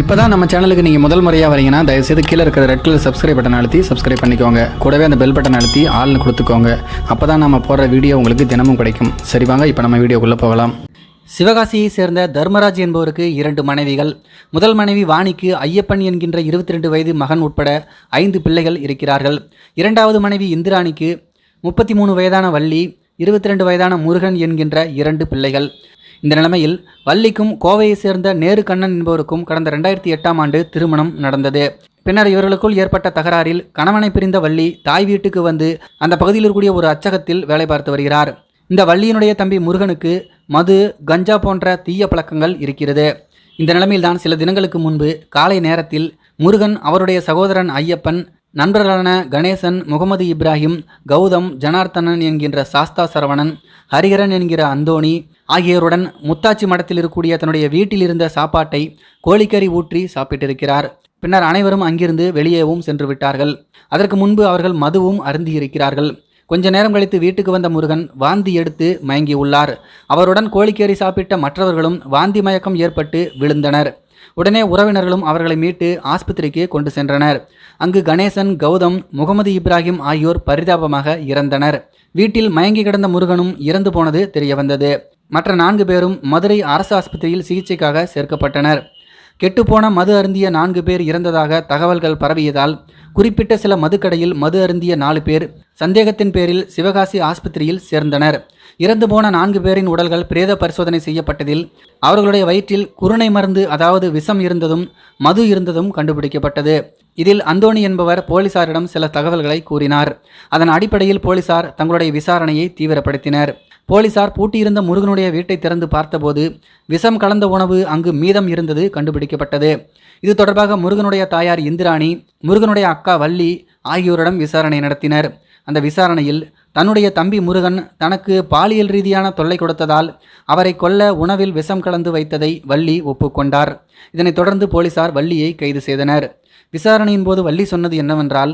இப்போ தான் நம்ம சேனலுக்கு நீங்கள் முதல் முறையாக வரீங்கன்னா தயவுசெய்து கீழே இருக்கிற ரெட் கலர் சப்ஸ்கிரைப் பட்டன் அழுத்தி சப்ஸ்கிரைப் பண்ணிக்கோங்க. கூடவே அந்த பெல் பட்டன் அழுத்தி ஆள்னு கொடுத்துக்கோங்க. அப்போ தான் நம்ம போடுற வீடியோ உங்களுக்கு தினமும் கிடைக்கும். சரி வாங்க இப்போ நம்ம வீடியோக்குள்ளே போகலாம். சிவகாசியை சேர்ந்த தர்மராஜ் என்பவருக்கு இரண்டு மனைவிகள். முதல் மனைவி வாணிக்கு ஐயப்பன் என்கின்ற இருபத்தி ரெண்டு வயது மகன் உட்பட ஐந்து பிள்ளைகள் இருக்கிறார்கள். இரண்டாவது மனைவி இந்திராணிக்கு முப்பத்தி மூணு வயதான வள்ளி இருபத்தி ரெண்டு வயதான முருகன் என்கின்ற இரண்டு பிள்ளைகள். இந்த நிலைமையில் வள்ளிக்கும் கோவையை சேர்ந்த நேரு கண்ணன் என்பவருக்கும் கடந்த ரெண்டாயிரத்தி எட்டாம் ஆண்டு திருமணம் நடந்தது. பின்னர் இவர்களுக்குள் ஏற்பட்ட தகராறில் கணவனை பிரிந்த வள்ளி தாய் வீட்டுக்கு வந்து அந்த பகுதியில் இருக்கக்கூடிய ஒரு அச்சகத்தில் வேலை பார்த்து வருகிறார். இந்த வள்ளியினுடைய தம்பி முருகனுக்கு மது கஞ்சா போன்ற தீய பழக்கங்கள் இருக்கிறது. இந்த நிலைமையில்தான் சில தினங்களுக்கு முன்பு காலை நேரத்தில் முருகன் அவருடைய சகோதரன் ஐயப்பன் நண்பர்களான கணேசன் முகமது இப்ராஹிம் கௌதம் ஜனார்த்தனன் என்கின்ற சாஸ்தா சரவணன் ஹரிஹரன் என்கிற அந்தோணி ஆகியோருடன் முத்தாச்சி மடத்தில் இருக்கக்கூடிய தன்னுடைய வீட்டில் இருந்த சாப்பாட்டை கோழிக்கறி ஊற்றி சாப்பிட்டிருக்கிறார். பின்னர் அனைவரும் அங்கிருந்து வெளியேவும் சென்று விட்டார்கள். அதற்கு முன்பு அவர்கள் மதுவும் அருந்தியிருக்கிறார்கள். கொஞ்ச நேரம் கழித்து வீட்டுக்கு வந்த முருகன் வாந்தி எடுத்து மயங்கி உள்ளார். அவருடன் கோழிக்கறி சாப்பிட்ட மற்றவர்களும் வாந்தி மயக்கம் ஏற்பட்டு விழுந்தனர். உடனே உறவினர்களும் அவர்களை மீட்டு ஆஸ்பத்திரிக்கு கொண்டு சென்றனர். அங்கு கணேசன் கௌதம் முகமது இப்ராஹிம் ஆகியோர் பரிதாபமாக இறந்தனர். வீட்டில் மயங்கி கிடந்த முருகனும் இறந்து போனது தெரியவந்தது. மற்ற நான்கு பேரும் மதுரை அரசு ஆஸ்பத்திரியில் சிகிச்சைக்காக சேர்க்கப்பட்டனர். கெட்டுப்போன மது அருந்திய நான்கு பேர் இறந்ததாக தகவல்கள் பரவியதால் குறிப்பிட்ட சில மதுக்கடையில் மது அருந்திய நாலு பேர் சந்தேகத்தின் பேரில் சிவகாசி ஆஸ்பத்திரியில் சேர்ந்தனர். இறந்து போன நான்கு பேரின் உடல்கள் பிரேத பரிசோதனை செய்யப்பட்டதில் அவர்களுடைய வயிற்றில் குருணை மருந்து அதாவது விஷம் இருந்ததும் மது இருந்ததும் கண்டுபிடிக்கப்பட்டது. இதில் அந்தோணி என்பவர் போலீசாரிடம் சில தகவல்களை கூறினார். அதன் அடிப்படையில் போலீசார் தங்களுடைய விசாரணையை தீவிரப்படுத்தினர். போலீசார் பூட்டியிருந்த முருகனுடைய வீட்டை திறந்து பார்த்தபோது விஷம் கலந்த உணவு அங்கு மீதம் இருந்தது கண்டுபிடிக்கப்பட்டது. இது தொடர்பாக முருகனுடைய தாயார் இந்திராணி முருகனுடைய அக்கா வள்ளி ஆகியோரிடம் விசாரணை நடத்தினர். அந்த விசாரணையில் தன்னுடைய தம்பி முருகன் தனக்கு பாலியல் ரீதியான தொல்லை கொடுத்ததால் அவரை கொல்ல உணவில் விஷம் கலந்து வைத்ததை வள்ளி ஒப்புக்கொண்டார். இதனைத் தொடர்ந்து போலீசார் வள்ளியை கைது செய்தனர். விசாரணையின் போது வள்ளி சொன்னது என்னவென்றால்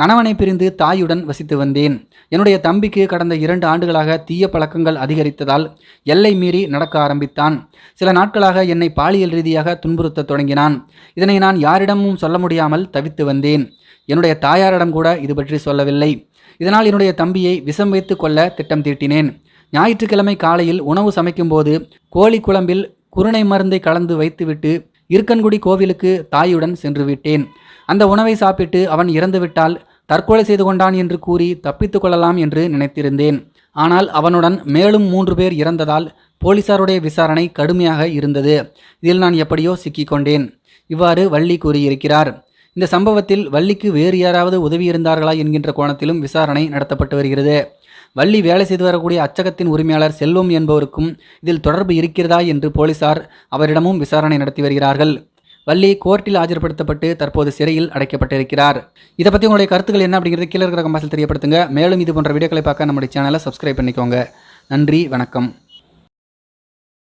கணவனை பிரிந்து தாயுடன் வசித்து வந்தேன். என்னுடைய தம்பிக்கு கடந்த இரண்டு ஆண்டுகளாக தீய பழக்கங்கள் அதிகரித்ததால் எல்லை மீறி நடக்க ஆரம்பித்தான். சில நாட்களாக என்னை பாலியல் ரீதியாக துன்புறுத்த தொடங்கினான். இதனை நான் யாரிடமும் சொல்ல முடியாமல் தவித்து வந்தேன். என்னுடைய தாயாரிடம் கூட இது பற்றி சொல்லவில்லை. இதனால் என்னுடைய தம்பியை விஷம் வைத்து கொள்ள திட்டம் தீட்டினேன். ஞாயிற்றுக்கிழமை காலையில் உணவு சமைக்கும்போது கோழி குழம்பில் குருணை மருந்தை கலந்து வைத்துவிட்டு இருக்கன்குடி கோவிலுக்கு தாயுடன் சென்று விட்டேன். அந்த உணவை சாப்பிட்டு அவன் இறந்துவிட்டால் தற்கொலை செய்து கொண்டான் என்று கூறி தப்பித்துக் கொள்ளலாம் என்று நினைத்திருந்தேன். ஆனால் அவனுடன் மேலும் மூன்று பேர் இறந்ததால் போலீசாருடைய விசாரணை கடுமையாக இருந்தது. இதில் நான் எப்படியோ சிக்கிக்கொண்டேன் இவ்வாறு வள்ளி கூறியிருக்கிறார். இந்த சம்பவத்தில் வள்ளிக்கு வேறு யாராவது உதவி இருந்தார்களா என்கின்ற கோணத்திலும் விசாரணை நடத்தப்பட்டு வருகிறது. வள்ளி வேலை செய்து வரக்கூடிய அச்சகத்தின் உரிமையாளர் செல்வம் என்பவருக்கும் இதில் தொடர்பு இருக்கிறதா என்று போலீசார் அவரிடமும் விசாரணை நடத்தி வருகிறார்கள். வள்ளி கோர்ட்டில் ஆஜர்படுத்தப்பட்டு தற்போது சிறையில் அடைக்கப்பட்டிருக்கிறார். இதை பற்றி உங்களுடைய கருத்துக்கள் என்ன அப்படிங்கிறது கீழே இருக்கிற கம்பாசில் தெரியப்படுத்துங்க. மேலும் இது போன்ற வீடியோக்களை பார்க்க நம்முடைய சேனலை சப்ஸ்கிரைப் பண்ணிக்கோங்க. நன்றி வணக்கம்.